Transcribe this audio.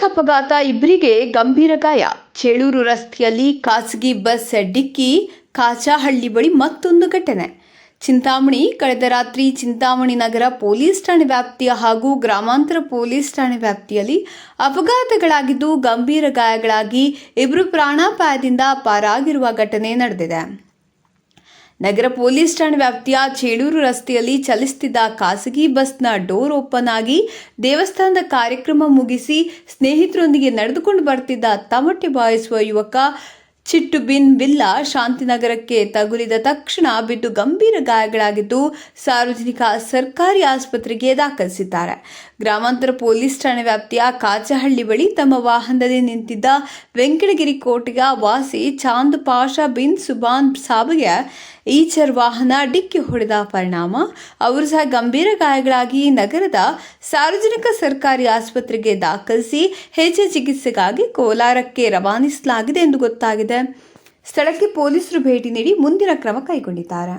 Bike ಅಪಘಾತ ಇಬ್ಬರಿಗೆ ಗಂಭೀರ ಗಾಯ. ಚೇಳೂರು ರಸ್ತೆಯಲ್ಲಿ ಖಾಸಗಿ ಬಸ್ ಡಿಕ್ಕಿ ಕಾಚಾಹಳ್ಳಿ ಬಳಿ ಮತ್ತೊಂದು ಘಟನೆ. ಚಿಂತಾಮಣಿ, ಕಳೆದ ರಾತ್ರಿ ಚಿಂತಾಮಣಿ ನಗರ ಪೊಲೀಸ್ ಠಾಣೆ ವ್ಯಾಪ್ತಿಯ ಹಾಗೂ ಗ್ರಾಮಾಂತರ ಪೊಲೀಸ್ ಠಾಣೆ ವ್ಯಾಪ್ತಿಯಲ್ಲಿ ಅಪಘಾತಗಳಾಗಿದ್ದು ಗಂಭೀರ ಗಾಯಗಳಾಗಿ ಇಬ್ಬರು ಪ್ರಾಣಾಪಾಯದಿಂದ ಪಾರಾಗಿರುವ ಘಟನೆ ನಡೆದಿದೆ. ನಗರ ಪೊಲೀಸ್ ಠಾಣೆ ವ್ಯಾಪ್ತಿಯ ಚೇಳೂರು ರಸ್ತೆಯಲ್ಲಿ ಚಲಿಸುತ್ತಿದ್ದ ಖಾಸಗಿ ಬಸ್ನ ಡೋರ್ ಓಪನ್ ಆಗಿ ದೇವಸ್ಥಾನದ ಕಾರ್ಯಕ್ರಮ ಮುಗಿಸಿ ಸ್ನೇಹಿತರೊಂದಿಗೆ ನಡೆದುಕೊಂಡು ಬರ್ತಿದ್ದ ತಮಟೆ ಬಾಯಿಸುವ ಯುವಕ ಚಿಟ್ಟು ಬಿನ್ ಬಿಲ್ಲ ಶಾಂತಿನಗರಕ್ಕೆ ತಗುಲಿದ ತಕ್ಷಣ ಬಿದ್ದು ಗಂಭೀರ ಗಾಯಗಳಾಗಿದ್ದು ಸಾರ್ವಜನಿಕ ಸರ್ಕಾರಿ ಆಸ್ಪತ್ರೆಗೆ ದಾಖಲಿಸಿದ್ದಾರೆ. ಗ್ರಾಮಾಂತರ ಪೊಲೀಸ್ ಠಾಣೆ ವ್ಯಾಪ್ತಿಯ ಕಾಚಹಳ್ಳಿ ಬಳಿ ತಮ್ಮ ವಾಹನದಲ್ಲಿ ನಿಂತಿದ್ದ ವೆಂಕಟಗಿರಿ ಕೋಟೆಯ ವಾಸಿ ಚಾಂದ್ ಪಾಷಾ ಬಿನ್ ಸುಬಾನ್ ಸಾಬ್ಗೆ ಈಚರ್ ವಾಹನ ಡಿಕ್ಕಿ ಹೊಡೆದ ಪರಿಣಾಮ. ಅವರು ಸಹ ಗಂಭೀರ ಗಾಯಗಳಾಗಿ ನಗರದ ಸಾರ್ವಜನಿಕ ಸರ್ಕಾರಿ ಆಸ್ಪತ್ರೆಗೆ ದಾಖಲಿಸಿ ಹೆಚ್ಚು ಚಿಕಿತ್ಸೆಗಾಗಿ ಕೋಲಾರಕ್ಕೆ ರವಾನಿಸಲಾಗಿದೆ ಎಂದು ಗೊತ್ತಾಗಿದೆ. ನಡೆದ ಸ್ಥಳಕ್ಕೆ ಪೊಲೀಸರು ಭೇಟಿ ನೀಡಿ ಮುಂದಿನ ಕ್ರಮ ಕೈಗೊಂಡಿದ್ದಾರೆ